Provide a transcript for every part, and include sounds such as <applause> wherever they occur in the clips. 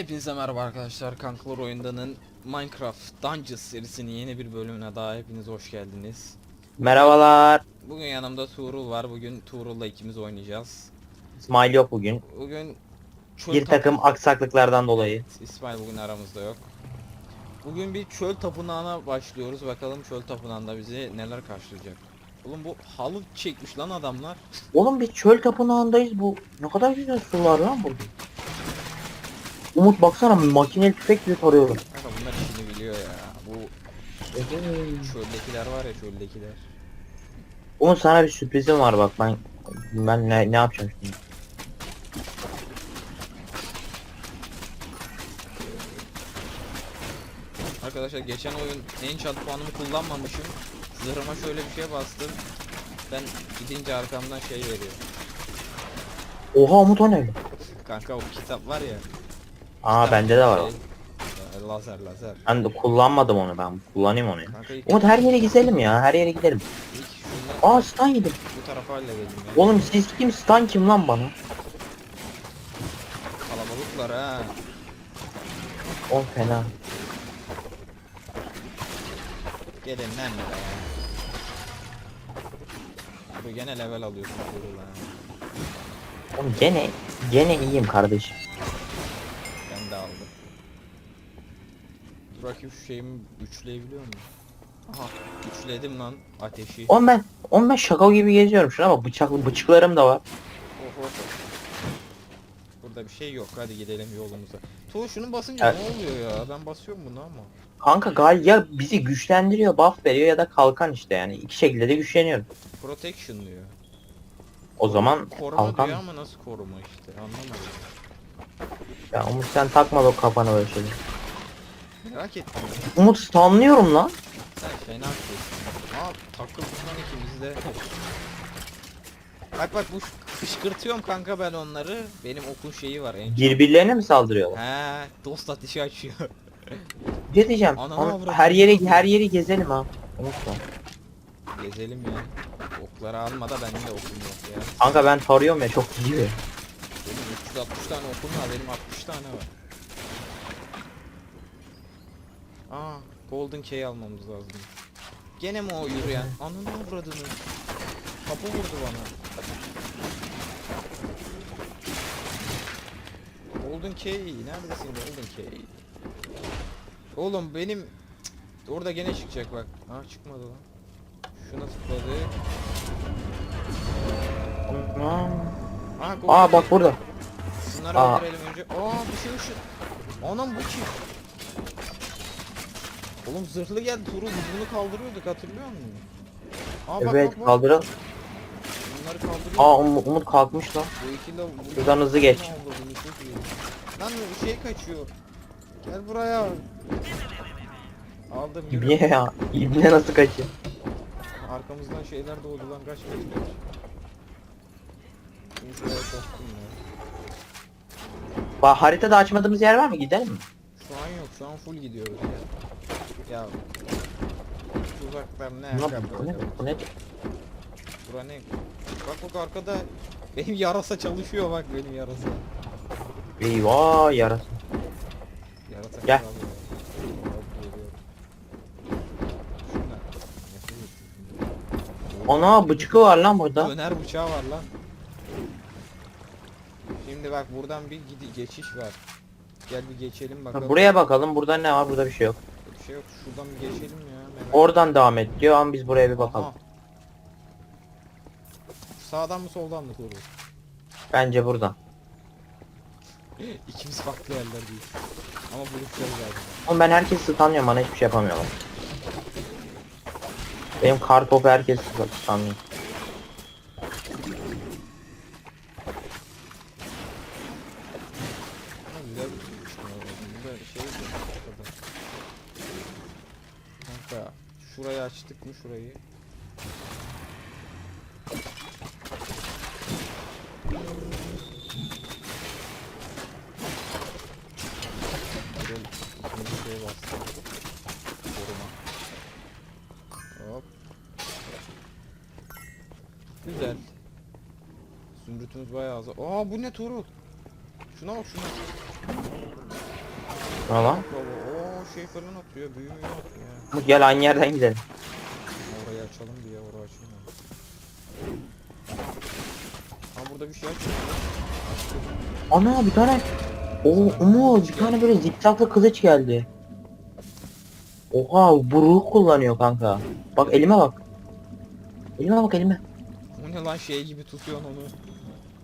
Hepinize merhaba arkadaşlar. Kankalar oyundanın Minecraft Dungeons serisinin yeni bir bölümüne daha hepiniz hoş geldiniz. Merhabalar. Bugün yanımda Tuğrul var. Bugün Tuğrul'la ikimiz oynayacağız. İsmail yok bugün. Bugün çöl Bir takım aksaklıklardan dolayı. İsmail bugün aramızda yok. Bugün bir çöl tapınağına başlıyoruz. Bakalım çöl tapınağında bizi neler karşılayacak. Oğlum bu halı çekmiş lan adamlar. Oğlum biz çöl tapınağındayız bu. Ne kadar güzel sular lan burada. Umut baksana makineli tüfek gibi tarıyorum. Kanka bunlar işini biliyor ya. Bu çöldekiler var ya çöldekiler. Umut sana bir sürprizim var bak ben ben ne, ne yapacağım şimdi. Arkadaşlar geçen oyun enchant puanımı kullanmamışım. Zırhıma şöyle bir şey bastım. Ben gidince arkamdan şey veriyor. Oha Umut o ne? Kanka o kitap var ya. Aa bende de var o. şey, Lazer lazer. Ben de kullanmadım onu ben. Kullanayım onu ya. Kanka ilk, Umut her yere gidelim ya. Her yere gidelim. ilk şundan Aa stun yedim. bu tarafa halledelim ya. Oğlum siz kim stun kim lan bana? Kalabalıklar ha. O fena. Gelin lan buraya. Bu gene level alıyorsun. Oğlum gene gene iyiyim kardeşim. Aldım. Dur bakayım şu şeyimi üçleyebiliyor muyum? Aha üçledim lan ateşi. Oğlum ben, oğlum ben şaka gibi geziyorum. Şuna bak bıçaklı bıçıklarım da var. Of. Burada bir şey yok. Hadi gidelim yolumuza. Tuğ şunu basınca Evet. ne oluyor ya? Ben basıyorum bunu ama. Kanka gal ya bizi güçlendiriyor, buff veriyor ya da kalkan işte yani. iki şekilde de güçleniyoruz. Protection diyor. O zaman Koruma kalkan. diyor ama nasıl koruma işte anlamadım. Ya Umut sen takma o kafana böyle şeyleri. Merak ettim. Umut stunlıyorum lan. Sen fena şeysin. Aa takıldık lan ikimiz de. Bak bak bu kışkırtıyorum kanka ben onları. Benim okun şeyi var en Birbirlerine mi saldırıyorlar? He dost ateşi açıyor. Bir şey diyeceğim. Ananı avradım. her yeri her yeri gezelim ha. Unutma. Gezelim ya. Okları alma da benim de okum yok ya. Kanka ben tarıyorum ya çok iyi. Benim 360 tane okum var benim 60 tane var. Aa Golden Key almamız lazım. Gene mi o yürüyen? Ananı avradını. Kapı vurdu bana. Golden Key neredesin Golden Key? Oğlum benim Cık, orada gene çıkacak bak. Ha çıkmadı lan. Şuna tıkladı. Tamam. Aa, Aa bak burada. Şunları Aa. öldürelim önce. Aa bir şey ışık. Anam bu kim? Oğlum zırhlı geldi Tuğrul biz bunu kaldırıyorduk hatırlıyor musun? Aa bak Evet bak bak. Bunları kaldırıyor. Aa Umut, Umut kalkmış lan. Bu iki de bu Şuradan hızlı geç. Oldu iyi. Lan şey kaçıyor. Gel buraya. Aldım yürü. İbne ya. İbne nasıl kaçıyor? Arkamızdan şeyler doğdu lan kaç kaç kaç. Şuraya koştum ya. Bak haritada açmadığımız yer var mı? Gidelim mi? Şu an yok şu an full gidiyoruz ya. Ya. Uzaklar ne Ne yapayım? Bu ne? Bu ne? Bura ne? Bak bak arkada benim yarasa çalışıyor bak benim yarasa. Eyvah yarası. Yarasa Gel. ya. Nefret ettim. Ana bıçkı var lan burada. Döner bıçağı var lan. Şimdi bak buradan bir gidi geçiş var. Gel bir geçelim bakalım. Ha, Buraya bakalım. Burada ne var? Burada bir şey yok. Bir şey yok. Şuradan bir geçelim ya. Merak Oradan devam et diyor ama biz buraya bir bakalım. Aha. Sağdan mı soldan mı Tuğrul? Bence buradan. <laughs> İkimiz farklı yerlerdeyiz. Ama buluşacağız zaten. Oğlum ben herkesi tanıyorum bana hiçbir şey yapamıyorlar. Benim kar topu herkes tanıyor. Güzel. Zümrütümüz bayağı az. Aa bu ne Tuğrul? Şuna bak şuna. Ne lan? Baba o şey falan atıyor. Büyümüyor atıyor ya. Umut gel aynı yerden gidelim. Orayı açalım diye orayı açılmıyor. Ha burada bir şey açıyor. Ana bir tane. O Umut bir tane böyle zikzaklı kılıç geldi. Oha bu ruh kullanıyor kanka. Bak elime bak. Elime bak elime. Lan şey gibi tutuyorsun onu.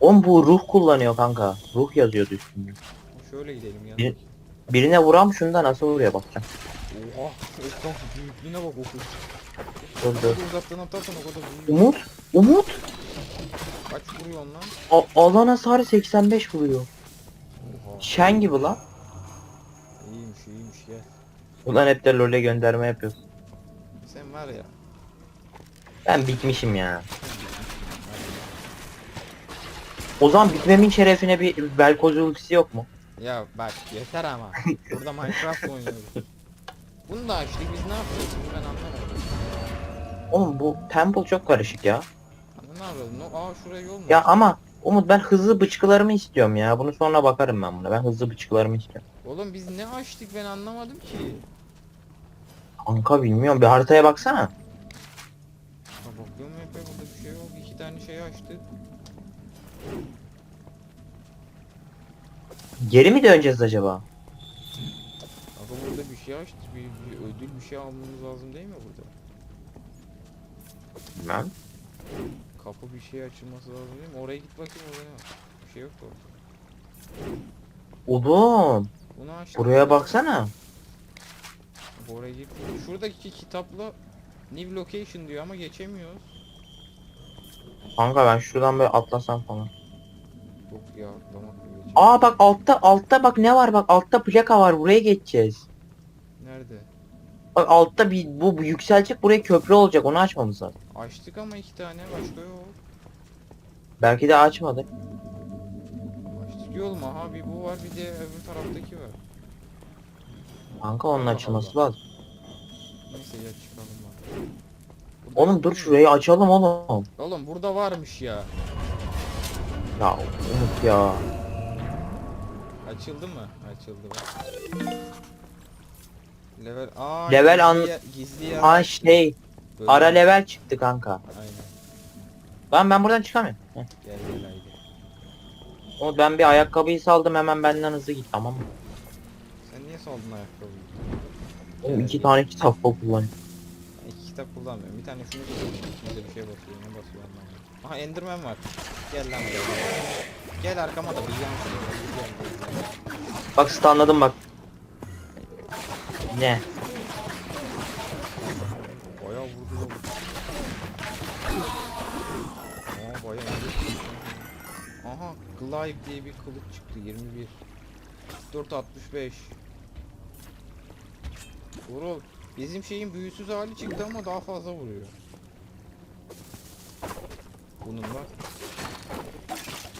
Oğlum bu ruh kullanıyor kanka. Ruh yazıyordu üstünde. Şöyle gidelim ya. Bir- Birine vuram şunda nasıl vuruyor bakacağım. Oha. Ekran büyüklüğüne bak oku. Dur uzaktan atarsan o kadar büyüyor. Umut. Umut. Kaç vuruyorsun lan? A alan hasarı 85 vuruyor. Oha. Şen gibi lan. İyiymiş iyiymiş gel. Ulan hep de LoL'e gönderme yapıyorsun. Sen var ya. Ben bitmişim ya. O zaman bitmemin şerefine bir Velkoz ultisi yok mu? Ya bak yeter ama. Burada Minecraft oynuyoruz. Bunu da açtık biz ne yapıyoruz? Bunu ben anlamadım. Oğlum bu temple çok karışık ya. Ne yapıyoruz? No, aa şuraya yol mu? Ya ama Umut ben hızlı bıçkılarımı istiyorum ya. Bunu sonra bakarım ben buna. Ben hızlı bıçkılarımı istiyorum. Oğlum biz ne açtık ben anlamadım ki. Kanka bilmiyorum. Bir haritaya baksana. Ha bakıyorum hep burada bir şey yok. İki tane şey açtık. Geri mi döneceğiz acaba? Aga burada bir şey açtık. Bir, bir ödül bir şey almamız lazım değil mi burada? Bilmem. Kapı bir şey açılması lazım değil mi? Oraya git bakayım oraya. Bir şey yok da orada. Oğlum Bunu buraya baksana. Oraya git. Şuradaki kitapla New Location diyor ama geçemiyoruz. Kanka ben şuradan böyle atlasam falan. Yok ya atlamak geçemiyoruz. Aa bak altta altta bak ne var bak altta plaka var buraya geçeceğiz. Nerede? Bak altta bir bu, bu yükselecek buraya köprü olacak onu açmamız lazım. Açtık ama iki tane başka yok. Belki de açmadık. Açtık yol mu? Ha bir bu var bir de öbür taraftaki var. Kanka onun Allah açılması Allah. lazım. Neyse ya çıkalım bak. Oğlum dur şurayı açalım oğlum. Oğlum burada varmış ya. Ya Umut ya. Açıldı mı? Açıldı bak. Level aa Level gizli an- yer- gizli yer. Aa şey Böyle. ara level çıktı kanka. Aynen. Lan ben buradan çıkamıyorum. Heh. Gel gel haydi. Umut ben bir ayakkabıyı saldım hemen benden hızlı git tamam mı? Sen niye saldın ayakkabıyı? Oğlum iki tane kitap kullanıyorum. Kitap kullanmıyorum. Bir tane şunu. İkimize bir şey basıyor. Ne basıyor anlamadım. Aha Enderman var. Gel lan gel. Gel arkama da bir yan Bak stunladım bak. Ne? Bayağı vurdu oğlum. Aa bayağı iyi. Aha Glaive diye bir kılıç çıktı 21. 465. Vurul. Bizim şeyin büyüsüz hali çıktı ama daha fazla vuruyor. Bunun var.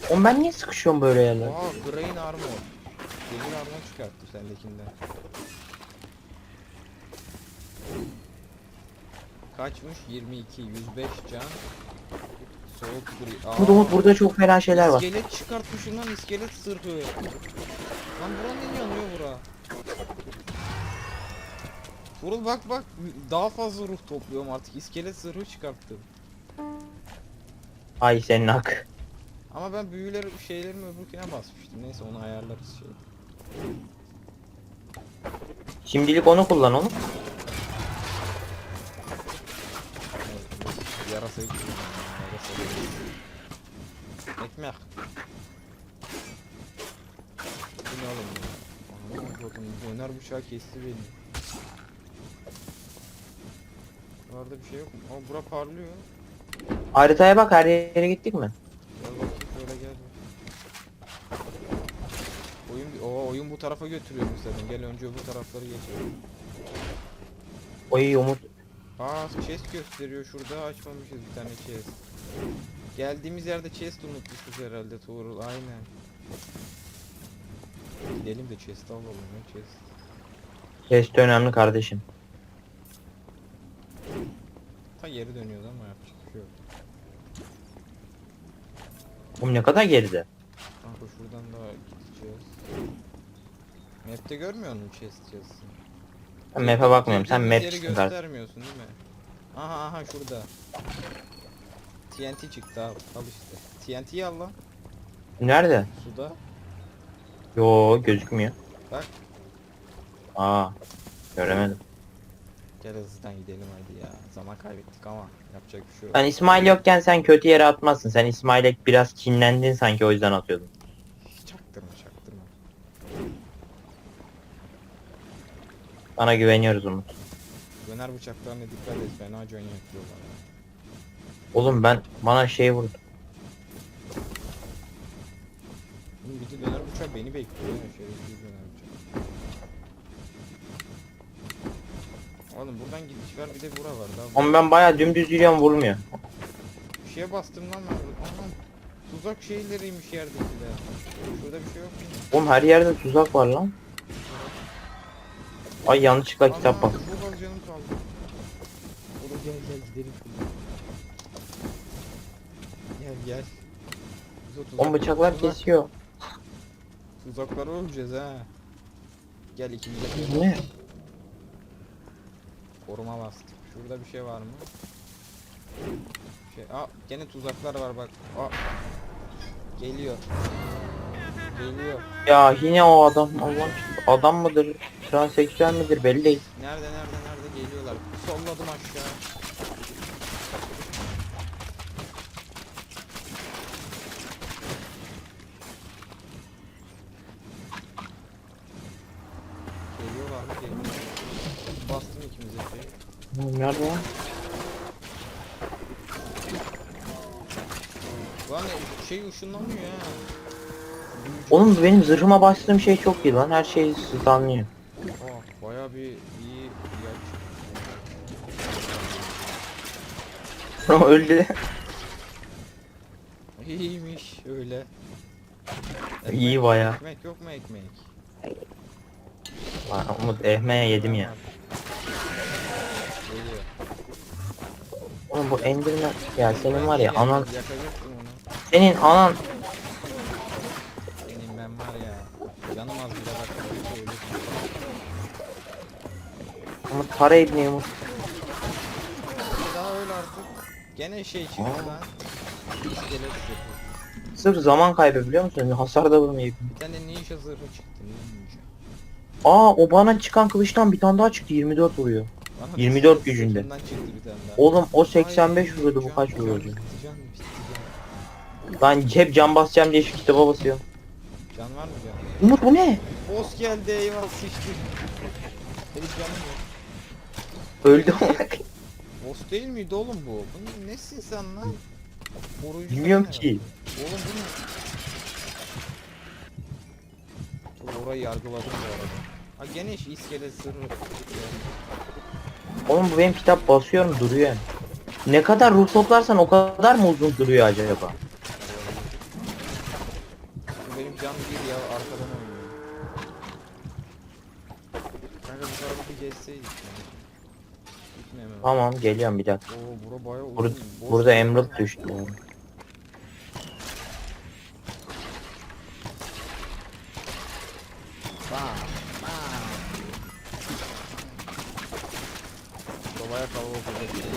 Oğlum ben niye sıkışıyorum böyle yerlere? Aa Grain Armor. Demir armor çıkarttı sendekinden. Kaçmış? 22, 105 can. Soğuk gri. Aa, Umut Umut burada çok fena şeyler var. İskelet çıkartmışım lan iskelet sırrı. Lan bura ne yanıyor bura? Vurul bak bak daha fazla ruh topluyorum artık iskelet zırhı çıkarttım. Ay senin hak. Ama ben büyüleri şeylerimi öbürküne basmıştım. Neyse onu ayarlarız şey. Şimdilik onu kullan oğlum. Yarasayı. Yarasayı. Ekmek. Bu ne oğlum ya? Anam döner bıçağı kesti beni. Orada bir şey yok mu? Aa bura parlıyor. Haritaya bak her yere gittik mi? Gel bakayım şöyle gel. Oyun, o oyun bu tarafa götürüyor zaten. Gel önce bu tarafları geçelim. Oy Umut. Aa chest gösteriyor şurada açmamışız bir tane chest. Geldiğimiz yerde chest unutmuşuz herhalde Tuğrul aynen. Gidelim de chest alalım ya chest. Test önemli kardeşim. Ta geri dönüyordu ama yapacak bir şey yok. Oğlum ne kadar geride. Kanka şuradan da gideceğiz. Map'te görmüyor musun chest yazısını? Ben map'e bakmıyorum. Sen map yeri çıktın kardeşim. göstermiyorsun değil mi? Aha aha şurada. TNT çıktı abi. Al işte. TNT'yi al lan. Nerede? Suda. Yo gözükmüyor. Bak. Aa. Göremedim. Gel hızlıdan gidelim hadi ya. Zaman kaybettik ama yapacak bir şey yok. Ben İsmail yokken sen kötü yere atmazsın. Sen İsmail'e biraz kinlendin sanki o yüzden atıyordun. Çaktırma çaktırma. Bana güveniyoruz Umut. Döner bıçaklarına dikkat et. Fena can yakıyorlar. Oğlum ben bana şey vurdu. Oğlum bir de döner bıçağı beni bekliyor. ya, Şerefsiz döner Oğlum buradan gidiş var bir de bura var daha. Ama ben bayağı dümdüz yürüyorum vurmuyor. Bir şeye bastım lan ben. Aman. Tuzak şeyleriymiş yerdekiler. Şurada bir şey yok mu? Oğlum her yerde tuzak var lan. Ay yanlışlıkla kitap bak. Bu az canım kaldı. Oğlum gel gel gidelim şuradan. Gel gel. Biz o tuzak- Oğlum bıçaklar tuzak- kesiyor. Tuzaklara öleceğiz ha. Gel ikimiz de Ne? Koruma bastık. Şurada bir şey var mı? Şey, aa gene tuzaklar var bak. Aa. Geliyor. Geliyor. Ya yine o adam. Allah'ım adam mıdır? Transseksüel midir belli değil. Nerede nerede nerede geliyorlar. Solladım aşağı. Nerede lan? Lan şey ışınlanmıyor ya. Oğlum benim zırhıma bastığım şey çok iyi lan. Her şey stunlıyor. Aa baya bir iyi ilaç. Öldü. İyiymiş öyle. İyi baya. Ekmek yok mu ekmek? Lan Umut ehmeye yedim ya. Oğlum bu endirme ya senin var ya anan Yakacaktım onu. senin anan Benim ben var ya. Canım az bile bak. öyle Umut para ibni Umut. Daha öyle artık. Gene şey çıktı Aa. lan. İskelet çıktı. Sırf zaman kaybı biliyor musun? Hasar da vurmayıp. Bir tane ninja zırhı çıktı. Ninja. Aa o bana çıkan kılıçtan bir tane daha çıktı 24 vuruyor. Bana 24 bir gücünde. sırtından çıktı bir tane daha. Oğlum o 85 Ay, vuruyordu bu kaç can vuruyordu? Can. Ben hep can basacağım diye şu kitaba basıyorum. Can var mı can? Umut bu ne? Boss geldi eyvah sıçtı. Benim canım yok. Öldü Boss değil miydi oğlum bu? Bu nesin sen lan? Koruyucu Bilmiyorum falan ki. herhalde. Oğlum bu ne? Dur orayı yargıladım bu arada. Ha gene iş iskelet sırrı. Oğlum bu benim kitap basıyorum duruyor yani. Ne kadar ruh toplarsan o kadar mı uzun duruyor acaba? Bu benim can bir ya arkadan oynuyor. Kanka bu tarafa bir geçseydik ya. Gitmeyemem. Tamam geliyorum bir dakika. Oo bura bayağı uzun. Bur burada emerald düştü. oğlum.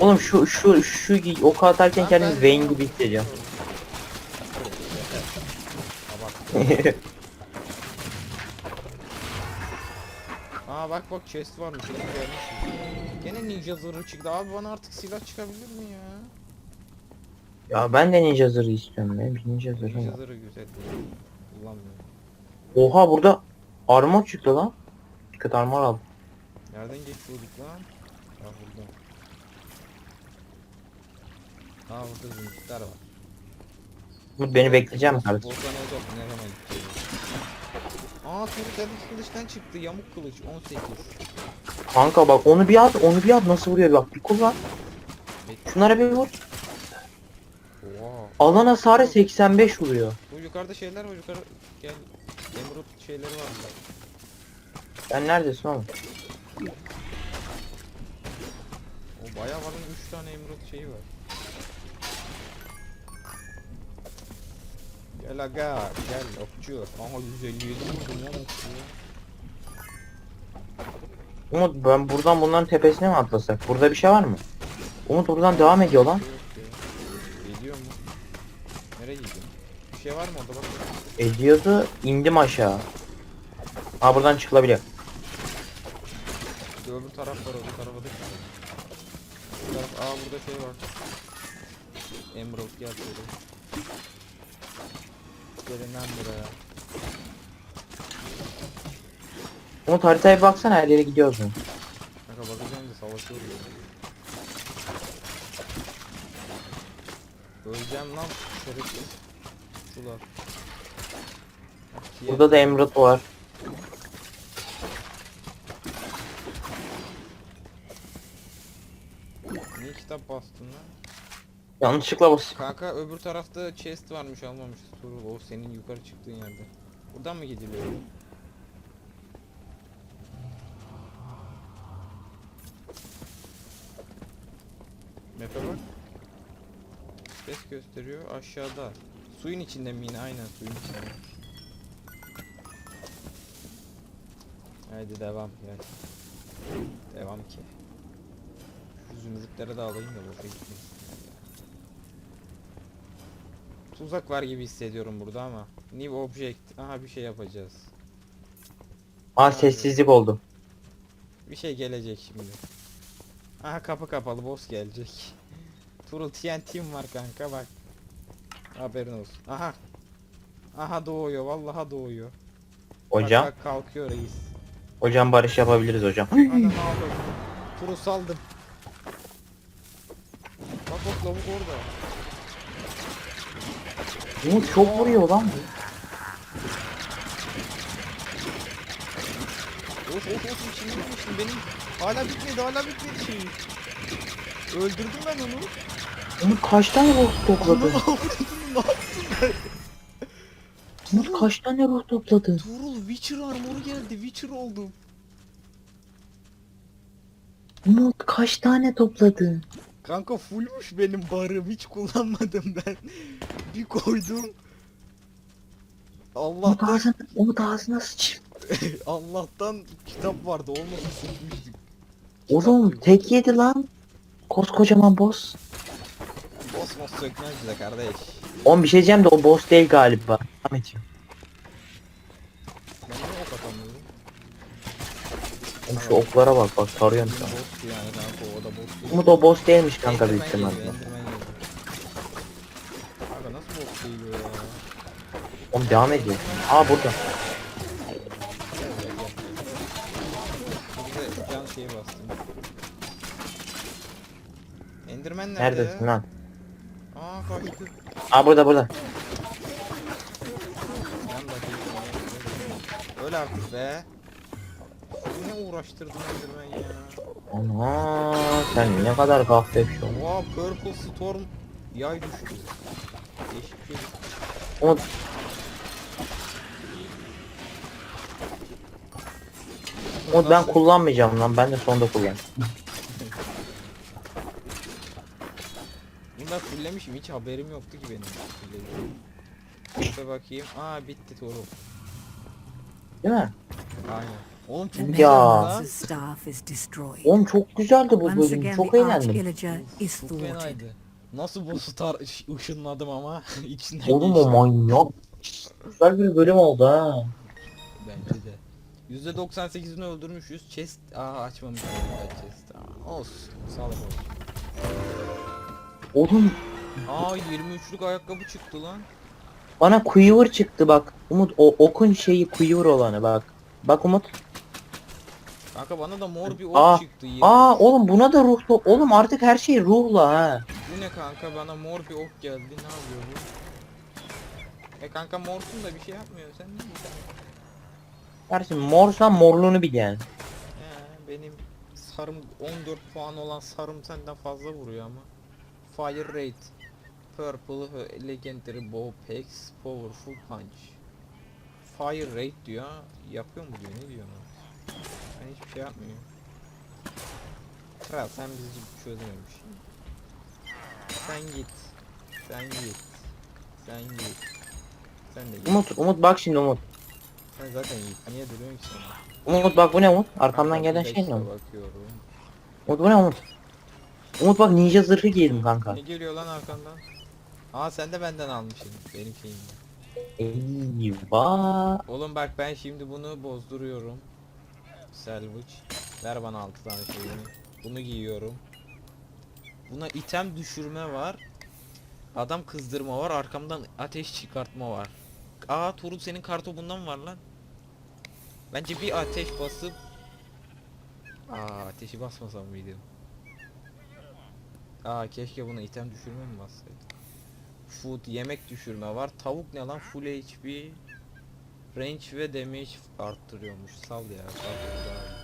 Oğlum şu şu şu oku atarken kendimi Vayne gibi hissediyorum. <laughs> Aa bak bak chest varmış. Onu görmüşüm. Gene ninja zırhı çıktı. Abi bana artık silah çıkabilir mi ya? ya ben de ninja zırhı istiyorum. Bir ninja zırhım Ninja var. zırhı güzel. Kullanmıyorum. Oha burada armor çıktı lan. Dikkat armor al. Nereden geçiyorduk lan? Ya burada. Aa burada zümrütler var. Umut beni bekleyeceğim kardeşim. ne olacak? Ne gideceğiz? Aa Turut Elif kılıçtan çıktı. Yamuk kılıç 18. Kanka bak onu bir at onu bir at nasıl vuruyor bak bir kullan. Şunlara bir vur. Oha. Alan hasarı 85 vuruyor. Bu yukarıda şeyler var yukarı gel. Emerald şeyleri var burada. Sen neredesin oğlum? O bayağı var lan 3 tane emerald şeyi var. Gel aga gel okçu. Aha 157 vurdum lan. Umut ben buradan bunların tepesine mi atlasak? Burada bir şey var mı? Umut buradan devam ediyor lan. Geliyor mu? Nereye gidiyor? Bir şey var mı orada bak. Ediyordu. indim aşağı. Aa buradan çıkılabiliyor. Bir de öbür taraf var öbür tarafa da çıkıyor. Bu taraf, aa burada şey var. Emerald gel şöyle. Gelin lan buraya. Umut haritaya baksana her yere gidiyoruz? Kanka bakacağım da savaşıyoruz. Öleceğim lan şerefsiz. Şular. Burada da Emerald var. Niye kitap bastın lan? Yanlışlıkla bas. Kanka öbür tarafta chest varmış almamışız. Tuğrul o senin yukarı çıktığın yerde. Buradan mı gidiliyor? Map'e bak. Chest gösteriyor aşağıda. Suyun içinde mi yine? Aynen suyun içinde. Haydi devam gel. Devam ki. Şu zümrütlere de alayım da boşa Tuzak var gibi hissediyorum burada ama. New object. Aha bir şey yapacağız. Aa sessizlik oldu. Bir şey gelecek şimdi. Aha kapı kapalı boss gelecek. <laughs> Turul TNT'm var kanka bak. Haberin olsun. Aha. Aha doğuyor vallahi doğuyor. Bak, Hocam. bak kalkıyor reis. Hocam barış yapabiliriz hocam. Yapıyor? Turul saldım. Bak bak lavuk orada. Umut çok vuruyor lan bu. Of of of içini bitmiştim benim. Hala bitmedi hala bitmedi şey. Öldürdüm ben onu. Umut kaç tane ruh topladı? ne yaptın? Umut kaç tane ruh topladı? Tuğrul Witcher armoru geldi. Witcher oldum. Umut kaç tane topladı? Kanka fullmuş benim barım. Hiç kullanmadım ben. <laughs> Bir koydum. Umut Allah'tan ağzına, Umut ağzına sıç. <laughs> Allah'tan kitap vardı. Olmasa sıkmıştık. Oğlum tek yedi lan. Koskocaman boss. Boss boss sökmez bize kardeş. Oğlum bir şey diyeceğim de o boss değil galiba. Ahmetciğim. Ben niye ok atamıyorum? Oğlum şu oklara bak bak tarıyorum Benim sana. boss yani kanka o da boss değil. Umut o boss değilmiş kanka büyük Enderman ihtimalle. geliyor, Enderman geliyor. Kanka nasıl boss değil o ya? Oğlum devam ediyor. Aa burada. Bastım. Enderman nerede? Neredesin lan? Aa kaçtı. Aa burada burada. Yan. Öyle artık be. Uğraştırdın Enderman ya? Ana sen ne kadar kahve bir şey oldun. Oha Purple Storm yay düştü. Değişik bir şey. Umut Umut ben Nasıl? kullanmayacağım lan. Ben de sonda kullan. Bunlar fulllemişim hiç haberim yoktu ki benim. Şurada bakayım. Aa bitti Toru. Değil mi? Aynen. Oğlum The çok Ya. Oğlum çok güzeldi bu Once bölüm. again, Çok the eğlendim. Çok thwarted. fenaydı. Nasıl boss'u tar ış- ışınladım ama <laughs> içinden Oğlum geçti. o manyak. Güzel bir bölüm oldu ha. Bence de. %98'ini öldürmüşüz. Chest aa açmamışım ben chest. Aa, olsun. Sağlık olsun. Oğlum Aa 23'lük ayakkabı çıktı lan. bana quiver çıktı bak. Umut o okun şeyi quiver olanı bak. Bak Umut. Kanka bana da mor bir ok Aa, çıktı. Aa oğlum buna da ruhlu. Oğlum artık her şey ruhla ha. Bu ne kanka bana mor bir ok geldi. Ne yapıyor bu? E kanka morsun da bir şey yapmıyor. Sen ne diyorsun? Dersin morsan morluğunu bil yani. He, benim sarım 14 puan olan sarım senden fazla vuruyor ama. Fire rate. Purple legendary bow packs powerful punch. Fire rate diyor. Yapıyor mu diyor? Ne diyor lan? Ben hiçbir şey yapmıyor. Kral sen bizi çözememiş. Sen git. Sen git. Sen git. Sen de git. Umut Umut bak şimdi Umut. Sen zaten Yiğit niye duruyorsun ki sen? Umut bak bu ne Umut? Arkamdan gelen şey ne Umut? Bakıyorum. Umut bu ne Umut? Umut bak ninja zırhı giydim kanka. Ne geliyor lan arkandan? Aa sen de benden almışsın benim şeyimden. Eyvah. Oğlum bak ben şimdi bunu bozduruyorum. Salvage. Ver bana 6 tane şeyini. Bunu giyiyorum. Buna item düşürme var. Adam kızdırma var. Arkamdan ateş çıkartma var. Aa Tuğrul senin kartopundan var lan. Bence bir ateş basıp Aa ateşi basmasam mıydım? Aa keşke buna item düşürme mi bassaydım? Food yemek düşürme var. Tavuk ne lan? Full HP. Range ve damage arttırıyormuş. Sal ya. Sal daha.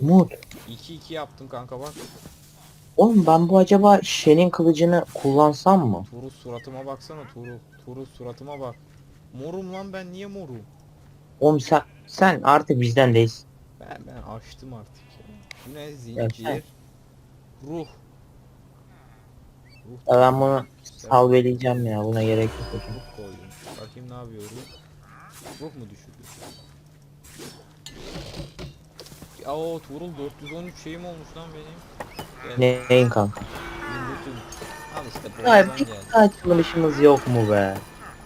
Umut. 2-2 yaptım kanka bak. Oğlum ben bu acaba Shen'in kılıcını kullansam mı? Tuğrul suratıma baksana Tuğrul. Tuğrul suratıma bak. Morum lan ben niye morum? Oğlum sen, sen artık bizden değilsin. Ben ben açtım artık ya. Bu ne zincir? sen- Ruh. Ya ben bunu salveleyeceğim ya buna gerek yok hocam. Ruh koydum. Bakayım ne yapıyor ruh. Ruh mu düşürdü? Ya o Tuğrul 413 şeyim olmuş lan benim. Ne, neyin kanka? Zümrüt'ün. Al işte bozdan bir geldi. yok mu be?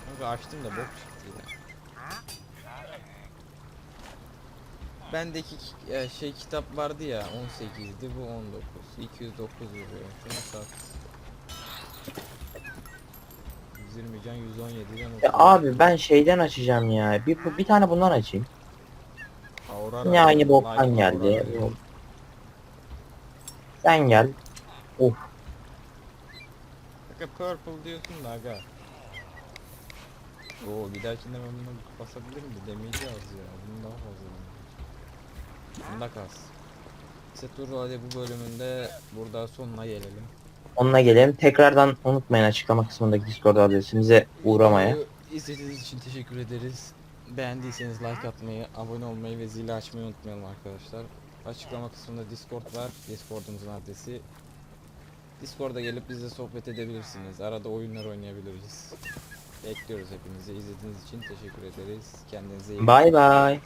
Kanka açtım da bok çıktı ya. Bendeki ki- e, şey kitap vardı ya 18'di bu 19. 209 vuruyor. Şunu sat. 120 can 117'den Ya abi ben şeyden açacağım ya. Bir, bir tane bundan açayım. Aurora Yine aynı boktan geldi. Diyor. Sen gel. Aga purple diyorsun da aga. Oo bir dahakinde ben bunu basabilirim de damage az ya. Bunun daha fazla. Bunda kas. İşte hadi bu bölümünde burada sonuna gelelim. Onunla gelelim. Tekrardan unutmayın açıklama kısmındaki Discord adresimize uğramaya. İzlediğiniz için teşekkür ederiz. Beğendiyseniz like atmayı, abone olmayı ve zili açmayı unutmayalım arkadaşlar. Açıklama kısmında Discord var. Discord'umuzun adresi. Discord'a gelip bizle sohbet edebilirsiniz. Arada oyunlar oynayabiliriz. Bekliyoruz hepinizi. İzlediğiniz için teşekkür ederiz. Kendinize iyi bakın. Bye bye.